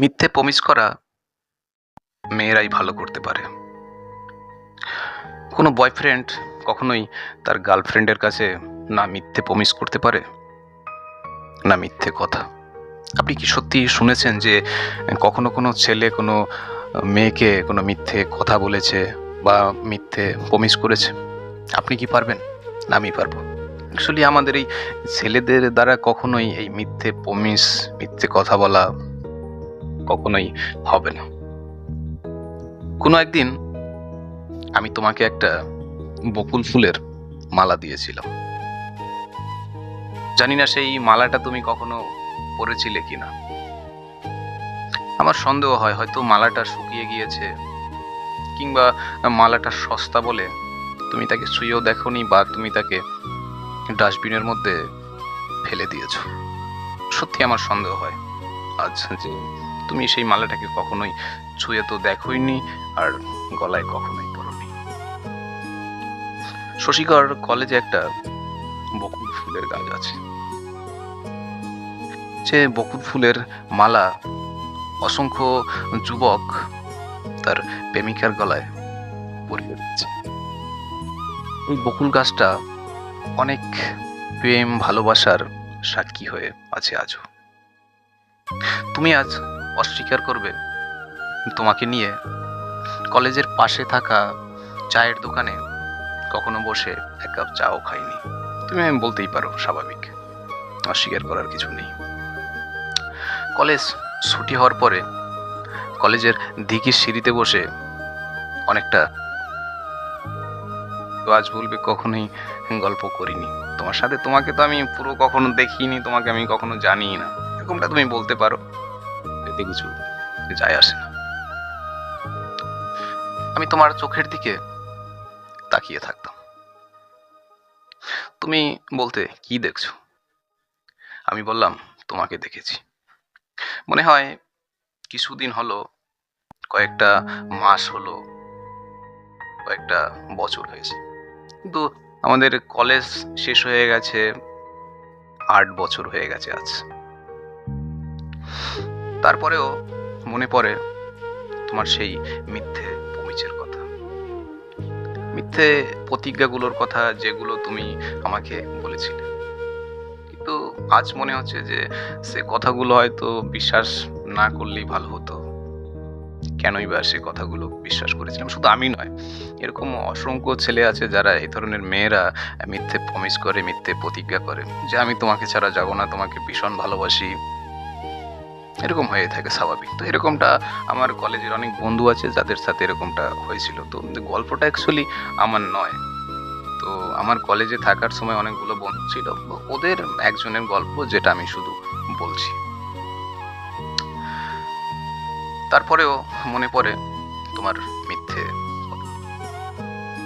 মিথ্যে প্রমিস করা মেয়েরাই ভালো করতে পারে। কোনো বয়ফ্রেন্ড কখনোই তার গার্লফ্রেন্ডের কাছে না মিথ্যে প্রমিস করতে পারে, না মিথ্যে কথা। আপনি কি সত্যি শুনেছেন যে কখনো কোনো ছেলে কোনো মেয়েকে কোনো মিথ্যে কথা বলেছে বা মিথ্যে প্রমিস করেছে? আপনি কি পারবেন? না আমি পারব। অ্যাকচুয়ালি আমাদের এই ছেলেদের দ্বারা কখনোই এই মিথ্যে প্রমিস মিথ্যে কথা বলা কখনোই হবে না। কোনো একদিন আমি তোমাকে একটা বকুল ফুলের মালা দিয়েছিলাম। জানি না সেই মালাটা তুমি কখনো পরেছিলে কিনা। আমার সন্দেহ হয় হয়তো মালাটা শুকিয়ে গিয়েছে কিংবা মালাটা সস্তা বলে তুমি তাকে ছুঁয়েও দেখোনি বা তুমি তাকে ডাস্টবিনের মধ্যে ফেলে দিয়েছ। সত্যি আমার সন্দেহ হয় আজ যে তুমি সেই মালাটাকে কখনোই ছুঁয়ে তো দেখোইনি আর গলায় কখনোই পরনি। শশীকর কলেজে একটা বকুল ফুলের গাছ আছে। সে বকুল ফুলের মালা অসংখ্য যুবক তার প্রেমিকার গলায় পরিয়ে দিচ্ছে। এই বকুল গাছটা অনেক প্রেম, ভালোবাসার সাক্ষী হয়ে আছে আজও। তুমি আজ অস্বীকার করবে? তোমাকে নিয়ে কলেজের পাশে থাকা চায়ের দোকানে কখনো বসে এক কাপ চাও খাইনি। তুমি আমি বলতেই পারো, স্বাভাবিক। অস্বীকার করার কিছু নেই। কলেজ ছুটি হওয়ার পরে কলেজের দিঘির সিঁড়িতে বসে অনেকটা আজ বলবে, কখনোই গল্প করিনি। তোমার সাথে তোমাকে তো আমি পুরো কখনো দেখিনি, তোমাকে আমি কখনো জানিই না। এরকমটা তুমি বলতে পারো। এতে কিছু যায় আসে না। আমি তোমার চোখের দিকে তাকিয়ে থাকতাম। তুমি বলতে কি দেখছ? আমি বললাম, তোমাকে দেখেছি। মনে হয় কিছুদিন হলো, কয়েকটা মাস হলো, কয়েকটা বছর হয়েছে। কিন্তু আমাদের কলেজ শেষ হয়ে গেছে, আট বছর হয়ে গেছে আজ। তারপরেও মনে পড়ে তোমার সেই মিথ্যে প্রমিচের কথা। মিথ্যে প্রতিজ্ঞাগুলোর কথা যেগুলো তুমি আমাকে বলেছিলে। কিন্তু আজ মনে হচ্ছে যে সে কথাগুলো হয়তো বিশ্বাস না করলেই ভালো হতো। কেনই বা সে কথাগুলো বিশ্বাস করেছিলাম? শুধু আমি নয়, এরকম অসংখ্য ছেলে আছে যারা এই ধরনের মেয়েরা মিথ্যে প্রমিস করে, মিথ্যে প্রতিজ্ঞা করে। যে আমি তোমাকে ছাড়া যাব না, তোমাকে ভীষণ ভালোবাসি। এরকম হয়ে থাকে স্বাভাবিক। তো এরকমটা আমার কলেজের অনেক বন্ধু আছে, যাদের সাথে এরকমটা হয়েছিল। তো গল্পটা অ্যাকচুয়ালি আমার নয়। তো আমার কলেজে থাকার সময় অনেকগুলো বন্ধু ছিল। ওদের একজনের গল্প যেটা আমি শুধু বলছি। তারপরেও মনে পড়ে তোমার মিথ্যে।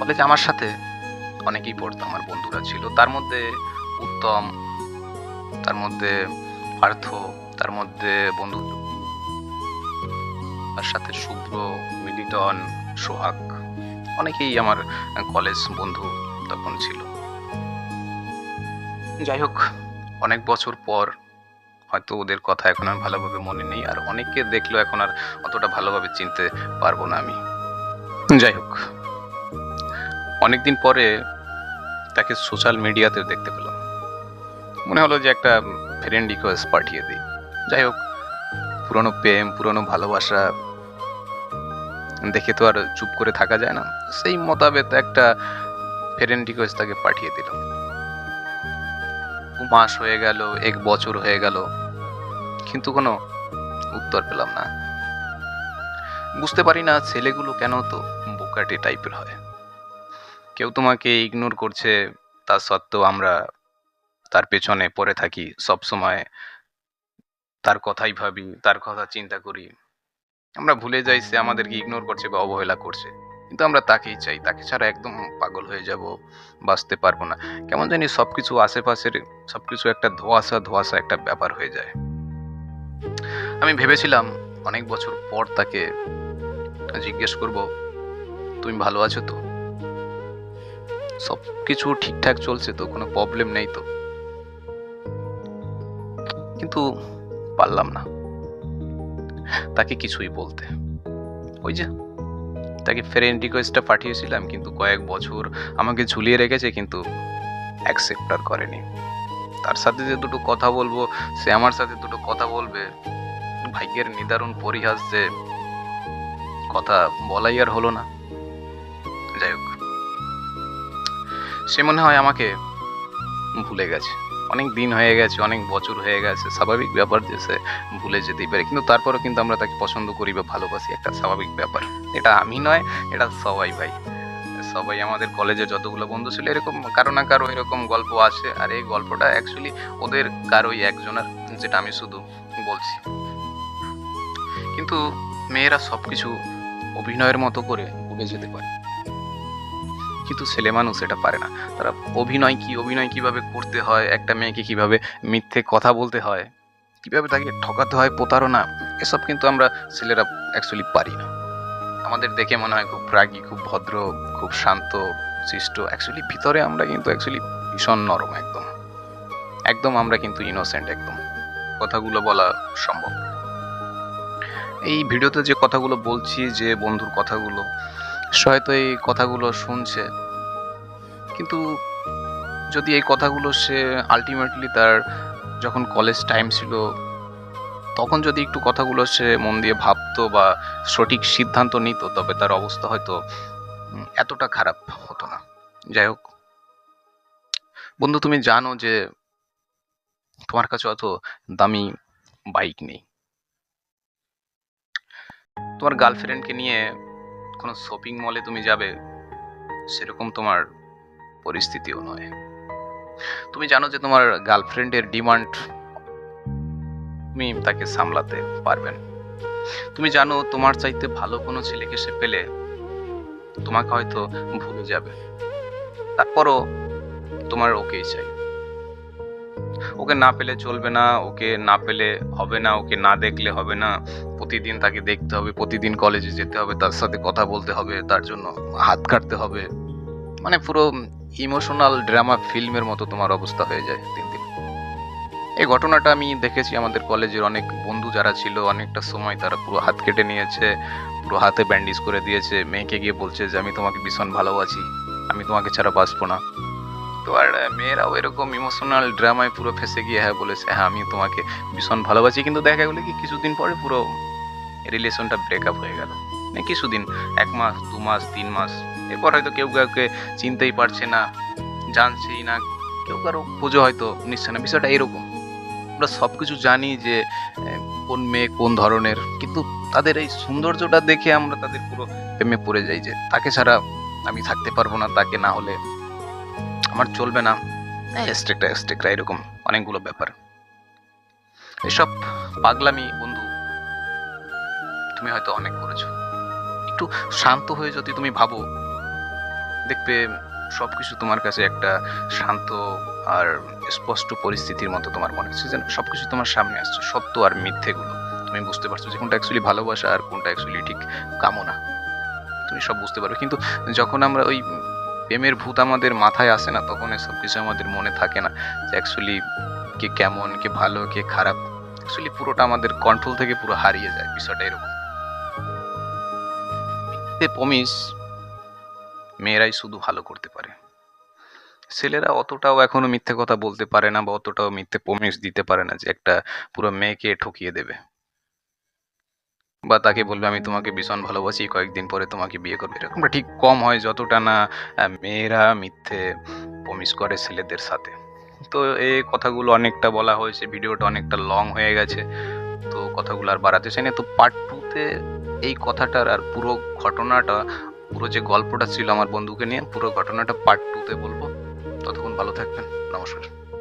কলেজে আমার সাথে অনেকেই পড়তো, আমার বন্ধুরা ছিল। তার মধ্যে উত্তম, তার মধ্যে পার্থ তার মধ্যে বন্ধু তার সাথে শুভ্র মিলিটন সোহাগ, অনেকেই আমার কলেজ বন্ধু তখন ছিল। যাই হোক, অনেক বছর পর হয়তো ওদের কথা এখন আর ভালোভাবে মনে নেই, আর অনেককে দেখলেও এখন আর অতটা ভালোভাবে চিনতে পারব না আমি। যাই হোক, অনেকদিন পরে তাকে সোশ্যাল মিডিয়াতে দেখতে পেলাম। মনে হলো যে একটা ফ্রেন্ড রিকোয়েস্ট পাঠিয়ে দিই। যাই হোক, পুরনো প্রেম, পুরনো ভালোবাসা দেখে তো আর চুপ করে থাকা যায় না। সেই মোতাবেক একটা ফ্রেন্ড রিকোয়েস্ট তাকে পাঠিয়ে দিলাম। মাস হয়ে গেল, এক বছর হয়ে গেল, কিন্তু কোনো উত্তর পেলাম না। বুঝতে পারি না ছেলেগুলো কেন তো বোকাটে টাইপের হয়। কেউ তোমাকে ইগনোর করছে, তা সত্ত্বেও আমরা তার পেছনে পড়ে থাকি সব সময় তার কথাই ভাবি, তার কথা চিন্তা করি। আমরা ভুলে যাই সে আমাদেরকে ইগনোর করছে বা অবহেলা করছে। কিন্তু আমরা তাকেই চাই, তাকে ছাড়া একদম পাগল হয়ে যাব, বাঁচতে পারব না। কেমন জানি সব কিছু আশেপাশের সব কিছু একটা ধোয়াশা ধোয়াশা একটা ব্যাপার হয়ে যায়। আমি ভেবেছিলাম, অনেক বছর পর তাকে জিজ্ঞেস করব, তুমি ভালো আছো তো? সব কিছু ঠিকঠাক চলছে তো, কোনো প্রবলেম নেই তো। কিন্তু পারলাম না। তাকে কিছুই বলতে। ওই যে, তাকে ফ্রেন্ড রিকোয়েস্টটা পাঠিয়েছিলাম, কিন্তু কয়েক বছর আমাকে ঝুলিয়ে রেখেছে, কিন্তু অ্যাকসেপ্ট আর করেনি। তার সাথে যে দুটো কথা বলব, সে আমার সাথে দুটো কথা বলবে, ভাগ্যের নিদারুণ পরিহাস যে কথা বলাই আর হলো না। যাই হোক, সে মনে হয় আমাকে ভুলে গেছে। অনেক দিন হয়ে গেছে, অনেক বছর হয়ে গেছে, স্বাভাবিক ব্যাপার যে সে ভুলে যেতেই পারে। কিন্তু তারপরেও কিন্তু আমরা তাকে পছন্দ করি বা ভালোবাসি, একটা স্বাভাবিক ব্যাপার। এটা আমি নয়, এটা সবাই ভাই। সবাই আমাদের কলেজে যতগুলো বন্ধু ছিল, এরকম কারও না কারও এরকম গল্প আছে। আর এই গল্পটা অ্যাকচুয়ালি ওদের কারোই, একজনের, যেটা আমি শুধু বলছি। কিন্তু মেয়েরা সব কিছু অভিনয়ের মতো করে ভুলে যেতে পারে। কিন্তু ছেলে মানুষ এটা পারে না। তারা অভিনয় কি, অভিনয় কীভাবে করতে হয়, একটা মেয়েকে কীভাবে মিথ্যে কথা বলতে হয়, কীভাবে তাকে ঠকাতে হয়, প্রতারণা, এসব কিন্তু আমরা ছেলেরা অ্যাকচুয়ালি পারি না। আমাদের দেখে মনে হয় খুব রাগী, খুব ভদ্র, খুব শান্ত শিষ্ট অ্যাকচুয়ালি ভিতরে আমরা কিন্তু অ্যাকচুয়ালি ভীষণ নরম একদম। একদম আমরা কিন্তু ইনোসেন্ট একদম। কথাগুলো বলা সম্ভব এই ভিডিওতে যে কথাগুলো বলছি, যে বন্ধুর কথাগুলো সে হয়তো এই কথাগুলো শুনছে। কিন্তু যদি এই কথাগুলো সে আলটিমেটলি তার যখন কলেজ টাইম ছিল, তখন যদি একটু কথাগুলো সে মন দিয়ে ভাবতো বা সঠিক সিদ্ধান্ত নিত, তবে তার অবস্থা হয়তো এতটা খারাপ হতো না। যাই হোক। বন্ধু, তুমি জানো যে তোমার কাছে অত দামি বাইক নেই। তোমার গার্লফ্রেন্ডকে নিয়ে কোনো শপিং মলে তুমি যাবে, সেরকম তোমার পরিস্থিতিও নয়। তুমি জানো যে তোমার গার্লফ্রেন্ডের ডিমান্ড তুমি তাকে সামলাতে পারবেন তুমি জানো তোমার চাইতে ভালো কোনো ছেলেকে সে পেলে তোমাকে হয়তো ভুলে যাবে। তারপরও তোমার ওকেই চাই। ওকে না পেলে চলবে না, ওকে না পেলে হবে না, ওকে না দেখলে হবে না। প্রতিদিন তাকে দেখতে হবে, প্রতিদিন কলেজে যেতে হবে, তার সাথে কথা বলতে হবে, তার জন্য হাত কাটতে হবে। মানে পুরো ইমোশনাল ড্রামা ফিল্মের মতো তোমার অবস্থা হয়ে যায় দিন দিন। এই ঘটনাটা আমি দেখেছি আমাদের কলেজের অনেক বন্ধু যারা ছিল, অনেকটা সময় তারা পুরো হাত কেটে নিয়েছে, পুরো হাতে ব্যান্ডেজ করে দিয়েছে। মেয়েকে গিয়ে বলছে যে, আমি তোমাকে ভীষণ ভালোবাসি, আমি তোমাকে ছাড়া বাঁচবো না। তো আর মেয়েরাও এরকম ইমোশনাল ড্রামায় পুরো ফেসে গিয়ে হ্যাঁ বলেছে হ্যাঁ আমি তোমাকে ভীষণ ভালোবাসি। কিন্তু দেখা গেলো কি, কিছুদিন পরে পুরো রিলেশনটা ব্রেকআপ হয়ে গেল। মানে কিছুদিন, এক মাস, দু মাস, তিন মাস, এরপর হয়তো কেউ কাউকে চিনতেই পারছে না, জানছেই না, কেউ কারও পুজো হয়তো নিচ্ছে না, বিষয়টা এরকম। আমরা সব কিছু জানি যে কোন মেয়ে কোন ধরনের, কিন্তু তাদের এই সৌন্দর্যটা দেখে আমরা তাদের পুরো প্রেমে পড়ে যাই যে, তাকে ছাড়া আমি থাকতে পারব না, তাকে না হলে আমার চলবে না। এস্টেকটা এস্টেকরা এরকম অনেকগুলো ব্যাপার। এসব পাগলামি বন্ধু তুমি হয়তো অনেক করেছ। একটু শান্ত হয়ে যদি তুমি ভাবো দেখবে সবকিছু তোমার কাছে একটা শান্ত আর স্পষ্ট পরিস্থিতির মতো তোমার মনে হচ্ছে যেন সবকিছু তোমার সামনে আসছে সত্য আর মিথ্যেগুলো। তুমি বুঝতে পারছ যে কোনটা অ্যাকচুয়ালি ভালোবাসা আর কোনটা অ্যাকচুয়ালি ঠিক কামনা। তুমি সব বুঝতে পারবে। কিন্তু যখন আমরা ওই প্রেমের ভূত আমাদের মাথায় আসে না, তখন এসব কিছু আমাদের মনে থাকে না যে অ্যাকচুয়ালি কে কেমন, কে ভালো, কে খারাপ। অ্যাকচুয়ালি পুরোটা আমাদের কন্ট্রোল থেকে পুরো হারিয়ে যায় বিষয়টা এরকম। পমিস মেয়েরাই শুধু ভালো করতে পারে। ছেলেরা অতটাও এখনও মিথ্যে কথা বলতে পারে না বা অতটাও মিথ্যে প্রমিস দিতে পারে না যে একটা পুরো মেয়েকে ঠকিয়ে দেবে। বা তাকে বলবে, আমি তোমাকে ভীষণ ভালোবাসি, কয়েকদিন পরে তোমাকে বিয়ে করবে এরকমটা ঠিক কম হয় যতটা না মেয়েরা মিথ্যে প্রমিস করে ছেলেদের সাথে। তো এই কথাগুলো অনেকটা বলা হয়েছে, ভিডিওটা অনেকটা লং হয়ে গেছে। তো কথাগুলো আর বাড়াতে চাই না। তো পার্ট টুতে এই কথাটার আর পুরো ঘটনাটা, পুরো যে গল্পটা ছিল আমার বন্ধুকে নিয়ে, পুরো ঘটনাটা পার্ট টুতে বলব। ততক্ষণ ভালো থাকবেন। নমস্কার।